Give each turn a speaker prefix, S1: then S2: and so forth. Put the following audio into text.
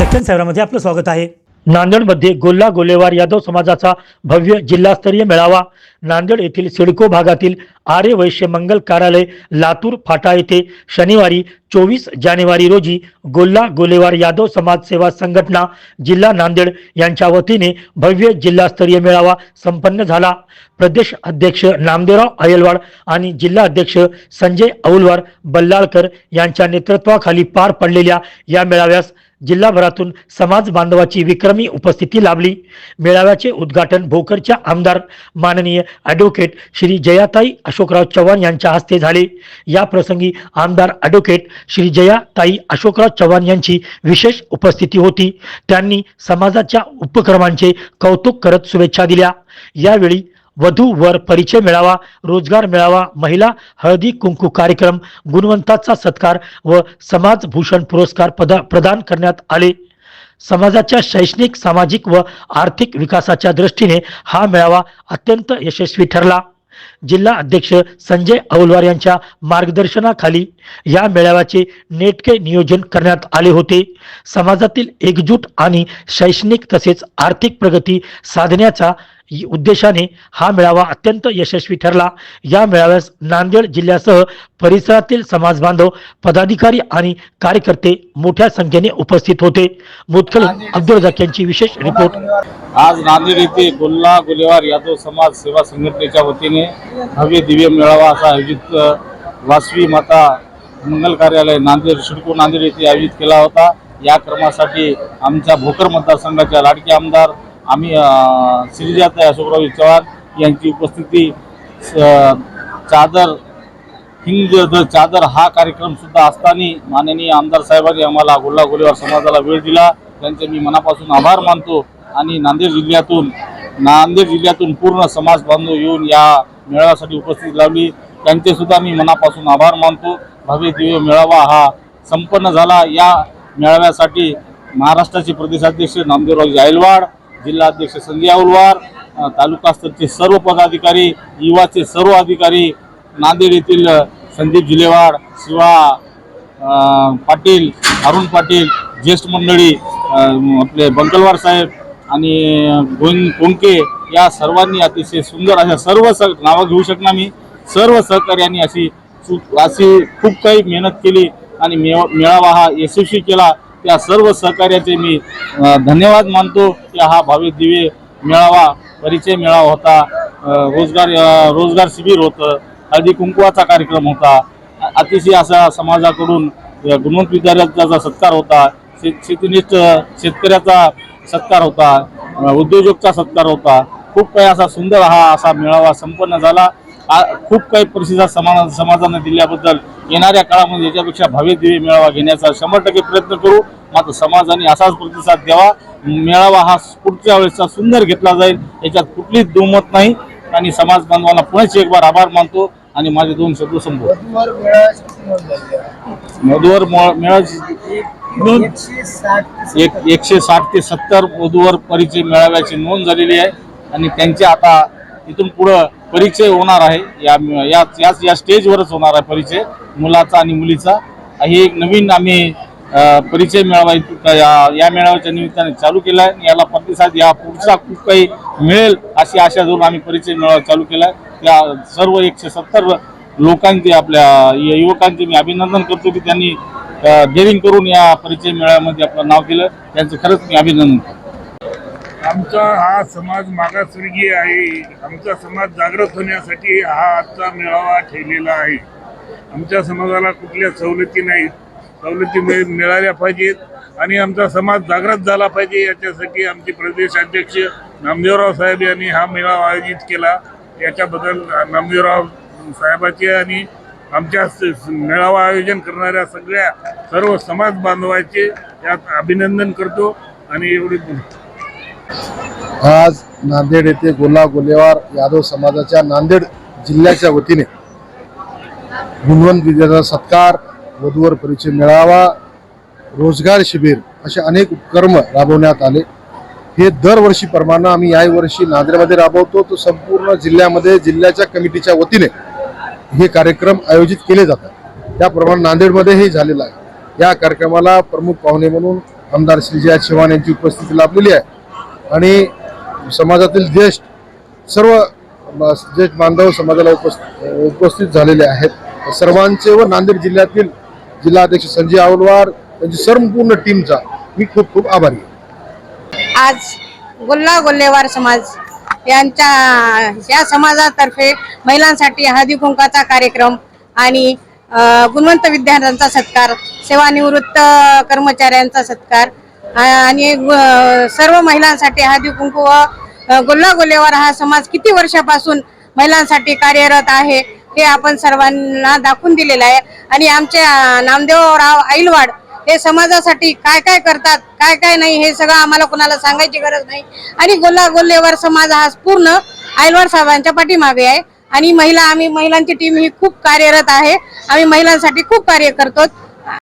S1: दक्षिण शहरामध्ये आपलं स्वागत आहे.
S2: नांदेडमध्ये गोल्ला गोलेवार यादव समाजाचा भव्य जिल्हास्तरीय मेळावा नांदेड येथील सिडको भागातील आर्य वैश्य मंगल कार्यालय लातूर फाटा येथे शनिवारी चोवीस जानेवारी रोजी गोल्ला गोलेवार यादव समाज सेवा संघटना जिल्हा नांदेड यांच्या वतीने भव्य जिल्हास्तरीय मेळावा संपन्न झाला. प्रदेश अध्यक्ष नामदेवराव अयलवाड आणि जिल्हा अध्यक्ष संजय औलवार बल्लाळकर यांच्या नेतृत्वाखाली पार पडलेल्या या मेळाव्यास जिल्हाभरातून समाज बांधवाची विक्रमी उपस्थिती लाभली. मेळाव्याचे उद्घाटन भोकरच्या आमदार माननीय ॲडव्होकेट श्री जयाताई अशोकराव चव्हाण यांच्या हस्ते झाले. या प्रसंगी आमदार ॲडव्होकेट श्री जयाताई अशोकराव चव्हाण यांची विशेष उपस्थिती होती. त्यांनी समाजाच्या उपक्रमांचे कौतुक करत शुभेच्छा दिल्या. यावेळी वधू वर परिचय मिळावा रोजगार मिळावा महिला हळदी कुंकू कार्यक्रम गुणवंताचा सत्कार व समाज भूषण पुरस्कार पदा प्रदान करण्यात आले. समाजाच्या शैक्षणिक सामाजिक व आर्थिक विकासाच्या दृष्टीने हा मेळावा अत्यंत यशस्वी ठरला. जिल्हा अध्यक्ष संजय औलवार यांच्या मार्गदर्शनाखाली या मेळाव्याचे नेटके नियोजन करण्यात आले होते. समाजातील एकजूट आणि शैक्षणिक तसेच आर्थिक प्रगती साधण्याचा उद्देशाने हा मेळावा अत्यंत यशस्वी ठरला. या मेळाव्यास नांदेड जिल्ह्यासह परिसरातील समाज बांधव पदाधिकारी आणि कार्यकर्ते मोठ्या संख्येने उपस्थित होते. मुदखल अब्दुल रजाक यांची विशेष रिपोर्ट.
S3: आज नांदेड येथे गुल्ला गुलेवार यादव समाज सेवा संघटनेच्या वतीने भव्य दिव्य मेळावा असा आयोजित वासवी माता मंगल कार्यालय नांदेड शिडको नांदेड येथे आयोजित केला होता. या क्रमासाठी आमच्या भोकर मतदारसंघाच्या लाडके आमदार आम्ही श्रीजात अशोकराव चव्हाण यांची उपस्थिती स- चादर हिंद द चादर हा कार्यक्रम सुद्धा असताना माननीय आमदार साहेबांनी आम्हाला गोल्ला समाजाला वेळ दिला. त्यांचे मी मनापासून आभार मानतो आणि नांदेड जिल्ह्यातून नांदेड जिल्ह्यातून पूर्ण समाज बांधव येऊन या मेळाव्यासाठी उपस्थित लावली त्यांचे सुद्धा मी मनापासून आभार मानतो. भव्य दिव्य मेळावा हा संपन्न झाला. या मेळाव्यासाठी महाराष्ट्राचे प्रदेशाध्यक्ष नामदेवराव जायलवाड जिल्हाध्यक्ष संजय औलवार तालुकास्तरचे सर्व पदाधिकारी युवाचे सर्व अधिकारी नांदेड येथील संदीप जिलेवाड शिवा पाटील अरुण पाटील ज्येष्ठ मंडळी आपले बंकलवार साहेब आणि गोविंद कोंके या सर्वांनी अतिशय सुंदर अशा सर्व स नावं घेऊ शकणार मी. सर्व सहकार्यांनी अशी अशी खूप काही मेहनत केली आणि मेवा मेळावा हा यशस्वी केला. त्या सर्व सहकार्याचे मी धन्यवाद मानतो की हा भावी दिवे मेळावा परिचय मेळावा होता. रोजगार रोजगार शिबिर होतं. हळदी कुंकुवाचा कार्यक्रम होता. अतिशय असा समाजाकडून गुणवंत विद्यार्थ्याचा सत्कार होता शेत शेतीनिष्ठ शेतकऱ्याचा सत्कार होता उद्योजकचा सत्कार होता. खूप काही असा सुंदर हा असा मेळावा संपन्न झाला. खूप काही प्रतिसाद समा समाजाने दिल्याबद्दल येणाऱ्या काळामध्ये याच्यापेक्षा भव्य दिवे मेळावा घेण्याचा शंभर टक्के प्रयत्न करू. मात्र समाजाने असाच प्रतिसाद द्यावा. मेळावा हा पुढच्या वेळेसचा सुंदर घेतला जाईल. याच्यात कुठलीच दुमत नाही. आणि समाज बांधवांना पुन्हा एक बार आभार मानतो आणि माझे दोन शब्द
S4: संपव मेळाव्याची
S3: मधुवर मेळा
S4: एकशे साठ ते
S3: एक
S4: सत्तर.
S3: एकशे साठ ते सत्तर वधूवर परिचय मेळाव्याची नोंद झालेली आहे. आणि त्यांचे आता इथून पुढं परिचय होणार आहे. या याच याच या स्टेजवरच होणार आहे परिचय मुलाचा आणि मुलीचा. हे एक नवीन आम्ही परिचय मेळावा या या मेळाव्याच्या निमित्ताने चालू केला आहे याला प्रतिसाद या पुढचा खूप काही मिळेल अशी आशा धरून आम्ही परिचय मेळावा चालू केला आहे त्या सर्व एकशे सत्तर लोकांचे आपल्या युवकांचे मी अभिनंदन करतो की त्यांनी डेअरिंग करून या परिचय मेळाव्यामध्ये आपलं नाव केलं. त्यांचं खरंच मी अभिनंदन करतो.
S5: आमचा हा समाज मागासवर्गीय आहे. आमचा समाज जागृत होण्यासाठी हा आजचा मेळावा ठेवलेला आहे. आमच्या समाजाला कुठल्या सवलती नाही सवलती मिळ मिळाल्या पाहिजेत आणि आमचा समाज जागृत झाला पाहिजे याच्यासाठी आमचे प्रदेश अध्यक्ष नामदेवराव साहेब यांनी हा मेळावा आयोजित केला. याच्याबद्दल नामदेवराव साहेबाचे आणि आमच्या स- स- मेळावा आयोजन करणाऱ्या सगळ्या सर्व समाज बांधवाचे यात अभिनंदन करतो आणि एवढी
S6: आज नांदेड येथे गोला गोलेवार यादव समाजाच्या नांदेड जिल्ह्याच्या वतीने गुणवंत विद्यार्थ्यांचा सत्कार वधूवर परिचय मेळावा रोजगार शिबिर असे अनेक उपक्रम राबवण्यात आले. हे दरवर्षीप्रमाणे आम्ही याही वर्षी नांदेडमध्ये राबवतो. तो संपूर्ण जिल्ह्यामध्ये जिल्ह्याच्या कमिटीच्या वतीने हे कार्यक्रम आयोजित केले जातात. त्याप्रमाणे नांदेडमध्येही झालेला आहे. या कार्यक्रमाला प्रमुख पाहुणे म्हणून आमदार श्रीजया चव्हाण यांची उपस्थिती लाभलेली आहे. आणि समाजातील ज्येष्ठ सर्व ज्येष्ठ बांधव समाजाला उपस्थित उपस्थित झालेले आहेत. सर्वांचे व नांदेड जिल्ह्यातील जिल्हाध्यक्ष संजय आवलवार त्यांची संपूर्ण टीमचा मी खूप खूप आभारी
S1: आज गोल्ला गोल्लेवार समाज यांच्या या समाजातर्फे महिलांसाठी हळदी कुंकाचा कार्यक्रम आणि गुणवंत विद्यार्थ्यांचा सत्कार सेवानिवृत्त कर्मचाऱ्यांचा सत्कार आणि सर्व महिलांसाठी हळदी कुंकू व अ, गोलेवार हा समाज किती वर्षापासून महिलांसाठी कार्यरत आहे हे आपण सर्वांना दाखवून दिलेलं आहे. आणि आमचे नामदेवराव ऐलवाड हे समाजासाठी काय काय करतात काय काय नाही हे सगळं आम्हाला कोणाला सांगायची गरज नाही. आणि गोल्ला गोल्लेवर समाज हा पूर्ण आईलवाड साहेबांच्या पाठीमागे आहे. आणि महिला आम्ही महिलांची टीम ही खूप कार्यरत आहे. आम्ही महिलांसाठी खूप कार्य करतो.